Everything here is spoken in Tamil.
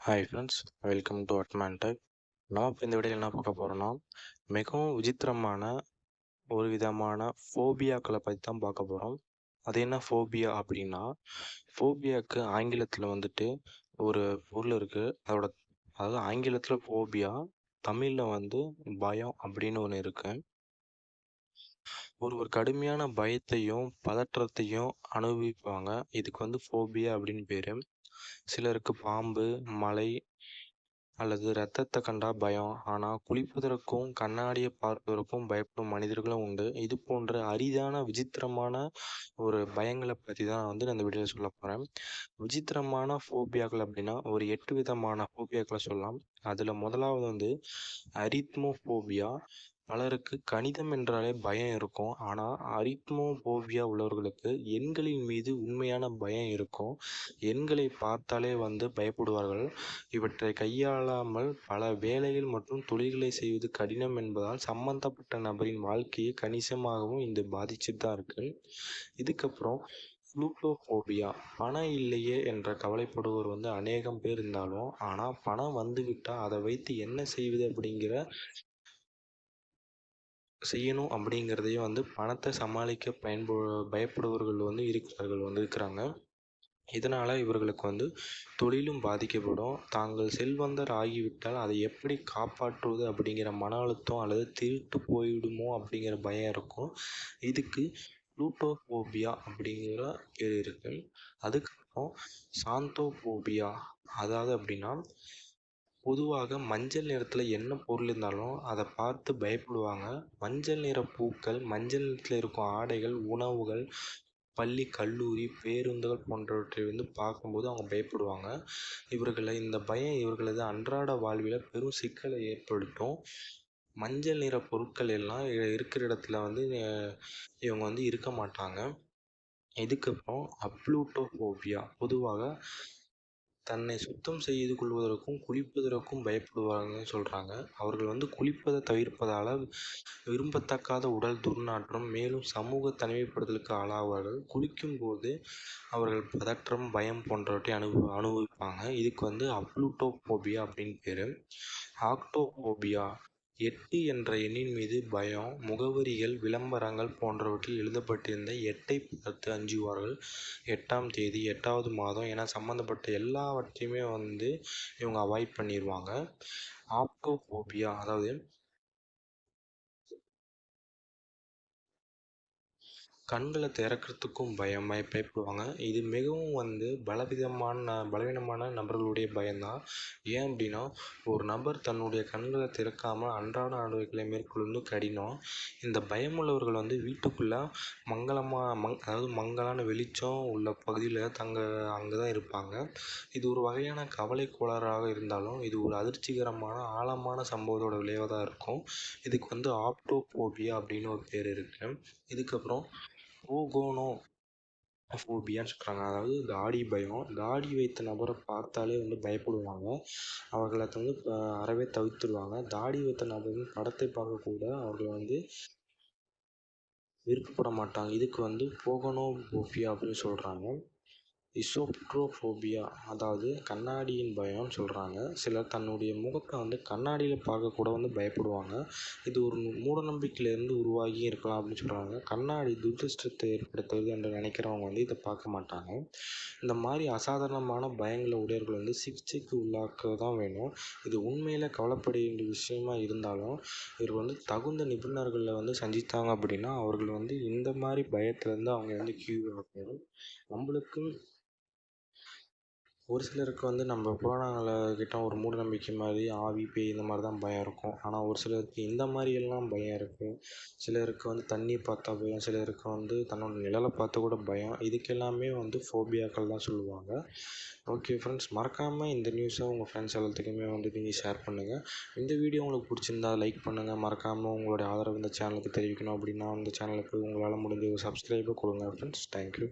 ஹாய் ஃப்ரெண்ட்ஸ் வெல்கம் டு அட்மான் டெக் நம்ம இப்போ இந்த வீடியோவில் என்ன பார்க்க போகிறோம்னா மிகவும் விசித்திரமான ஒரு விதமான ஃபோபியாக்களை பற்றி தான் பார்க்க போகிறோம் அது என்ன ஃபோபியா அப்படின்னா ஃபோபியாவுக்கு ஆங்கிலத்தில் வந்துட்டு ஒரு பொருள் இருக்குது அதோட அதாவது ஆங்கிலத்தில் ஃபோபியா தமிழில் வந்து பயம் அப்படின்னு ஒன்று இருக்குது ஒரு ஒரு கடுமையான பயத்தையும் பதற்றத்தையும் அனுபவிப்பாங்க. இதுக்கு வந்து ஃபோபியா அப்படின்னு பேர். சிலருக்கு பாம்பு மலை அல்லது இரத்தத்தை கண்டா பயம். ஆனால் குளிப்பதற்கும் கண்ணாடியை பார்ப்பதற்கும் பயப்படும் மனிதர்களும் உண்டு. இது போன்ற அரிதான விசித்திரமான ஒரு பயங்களை பற்றி தான் நான் வந்து நான் இந்த வீடியோவில் சொல்ல போகிறேன் விசித்திரமான ஃபோபியாக்கள் அப்படின்னா ஒரு எட்டு விதமான ஃபோபியாக்களை சொல்லலாம். அதில் முதலாவது வந்து அரித்மோஃபோபியா பலருக்கு கணிதம் என்றாலே பயம் இருக்கும். ஆனால் அரித்மோபோவியா உள்ளவர்களுக்கு எண்களின் மீது உண்மையான பயம் இருக்கும். எண்களை பார்த்தாலே வந்து பயப்படுவார்கள். இவற்றை கையாளாமல் பல வேலைகள் மற்றும் தொழில்களை செய்வது கடினம் என்பதால் சம்பந்தப்பட்ட நபரின் வாழ்க்கையை கணிசமாகவும் இந்த பாதிச்சுட்டு தான் இருக்கு. இதுக்கப்புறம் ஃப்ளூட்டோஃபோபியா பணம் இல்லையே என்ற கவலைப்படுவோர் வந்து அநேகம் பேர் இருந்தாலும் ஆனால் பணம் வந்துவிட்டால் அதை வைத்து என்ன செய்வது அப்படிங்கிற செய்யணும் அப்படிங்கிறதையும் வந்து பணத்தை சமாளிக்க பயன்பு பயப்படுபவர்கள் வந்து இருக்கிறார்கள் வந்து இருக்கிறாங்க இதனால் இவர்களுக்கு வந்து தொழிலும் பாதிக்கப்படும். தாங்கள் செல்வந்தர் ஆகிவிட்டால் அதை எப்படி காப்பாற்றுவது அப்படிங்கிற மன அழுத்தம் அல்லது திருட்டு போயிடுமோ அப்படிங்கிற பயம் இருக்கும். இதுக்கு ப்ளூட்டோபோபியா அப்படிங்கிற பேர் இருக்கு. அதுக்கப்புறம் சாந்தோபோபியா. அதாவது அப்படின்னா பொதுவாக மஞ்சள் நிறத்தில் என்ன பொருள் இருந்தாலும் அதை பார்த்து பயப்படுவாங்க. மஞ்சள் நிற பூக்கள் மஞ்சள் நிறத்தில் இருக்கும் ஆடைகள் உணவுகள் பள்ளி கல்லூரி பேருந்துகள் போன்றவற்றை வந்து பார்க்கும்போது அவங்க பயப்படுவாங்க. இவர்களை இந்த பயம் இவர்களது அன்றாட வாழ்வில் பெரும் சிக்கலை ஏற்படுத்தும். மஞ்சள் நிற பொருட்கள் எல்லாம் இருக்கிற இடத்துல வந்து இவங்க வந்து இருக்க மாட்டாங்க. இதுக்கப்புறம் அப்ளூட்டோஃபோபியா பொதுவாக தன்னை சுத்தம் செய்து கொள்வதற்கும் குளிப்பதற்கும் பயப்படுவார்கள் சொல்கிறாங்க அவர்கள் வந்து குளிப்பதை தவிர்ப்பதால் விரும்பத்தக்காத உடல் துர்நாற்றம் மேலும் சமூக தனிமைப்படுத்தலுக்கு ஆளாவார்கள். குளிக்கும்போது அவர்கள் பதற்றம் பயம் போன்றவற்றை அனுபவ அனுபவிப்பாங்க. இதுக்கு வந்து அப்ளூட்டோபோபியா அப்படின்னு பேர். ஆக்டோபோபியா எட்டு என்ற எண்ணின் மீது பயம் முகவரிகள் விளம்பரங்கள் போன்றவற்றில் எழுதப்பட்டிருந்த எட்டை பார்த்து அஞ்சுவார்கள் எட்டாம் தேதி எட்டாவது மாதம் என சம்மந்தப்பட்ட எல்லாவற்றையுமே வந்து இவங்க அவாய்ட் பண்ணிடுவாங்க ஆப்கோஃபோபியா அதாவது கண்களை திறக்கிறதுக்கும் பயம் பயப்படுவாங்க இது மிகவும் வந்து பலவிதமான பலவீனமான நபர்களுடைய பயம்தான். ஏன் அப்படின்னா ஒரு நபர் தன்னுடைய கண்களை திறக்காமல் அன்றாட நடவடிக்கைகளை மேற்கொள்வது கடினம். இந்த பயமுள்ளவர்கள் வந்து வீட்டுக்குள்ளே மங்களமாக மங் அதாவது மங்கலான வெளிச்சம் உள்ள பகுதியில் தங்க அங்கே தான் இருப்பாங்க. இது ஒரு வகையான கவலை கோளாறாக இருந்தாலும் இது ஒரு அதிர்ச்சிகரமான ஆழமான சம்பவத்தோட விளைவாக தான் இருக்கும். இதுக்கு வந்து ஆப்டோபோபியா அப்படின்னு ஒரு பேர் இருக்குது இதுக்கப்புறம் ஓகோனோ ஃபோபியான்னு சொல்கிறாங்க அதாவது தாடி பயம். தாடி வைத்த நபரை பார்த்தாலே வந்து பயப்படுவாங்க. அவர்களை வந்து அறவே தவிர்த்துடுவாங்க தாடி வைத்த நபரின் படத்தை பார்க்கக்கூட அவர்கள் வந்து விருப்பப்பட மாட்டாங்க. இதுக்கு வந்து போகனோபோபியா அப்படின்னு சொல்கிறாங்க இசோப்ட்ரோஃபோபியா அதாவது கண்ணாடியின் பயம்னு சொல்கிறாங்க சிலர் தன்னுடைய முகத்தை வந்து கண்ணாடியில் பார்க்கக்கூட வந்து பயப்படுவாங்க. இது ஒரு மூடநம்பிக்கையிலேருந்து உருவாகி இருக்கலாம் அப்படின்னு சொல்கிறாங்க கண்ணாடி துரதிருஷ்டத்தை ஏற்படுத்துவது என்று நினைக்கிறவங்க வந்து இதை பார்க்க மாட்டாங்க. இந்த மாதிரி அசாதாரணமான பயங்களை உடையவர்கள் வந்து சிகிச்சைக்கு உள்ளாக்க தான் வேணும். இது உண்மையில் கவலைப்பட வேண்டிய விஷயமா இருந்தாலும் இவர் வந்து தகுந்த நிபுணர்களை வந்து சந்தித்தாங்க அப்படின்னா அவர்கள் வந்து இந்த மாதிரி பயத்துலேருந்து அவங்க வந்து க்யூ ஆகணும். நம்மளுக்கும் ஒரு சிலருக்கு வந்து நம்ம புராணங்களை கிட்ட ஒரு மூட நம்பிக்கை மாதிரி ஆவி பேய் இந்த மாதிரி தான் பயம் இருக்கும். ஆனால் ஒரு சிலருக்கு இந்த மாதிரி எல்லாம் பயம் இருக்குது சிலருக்கு வந்து தண்ணி பார்த்தா பயம் சிலருக்கு வந்து தன்னோட நிழலை பார்த்து கூட பயம். இதுக்கு எல்லாமே வந்து ஃபோபியாக்கள் தான் சொல்லுவாங்க. ஓகே ஃப்ரெண்ட்ஸ் மறக்காமல் இந்த நியூஸை உங்கள் ஃப்ரெண்ட்ஸ் எல்லாத்துக்குமே வந்து நீங்கள் ஷேர் பண்ணுங்கள் இந்த வீடியோ உங்களுக்கு பிடிச்சிருந்தா லைக் பண்ணுங்கள் மறக்காமல் உங்களுடைய ஆதரவு இந்த சேனலுக்கு தெரிவிக்கணும் அப்படின்னா அந்த சேனலுக்கு உங்களால் முடிஞ்ச ஒரு சப்ஸ்கிரைபை கொடுங்க ஃப்ரெண்ட்ஸ் தேங்க்யூ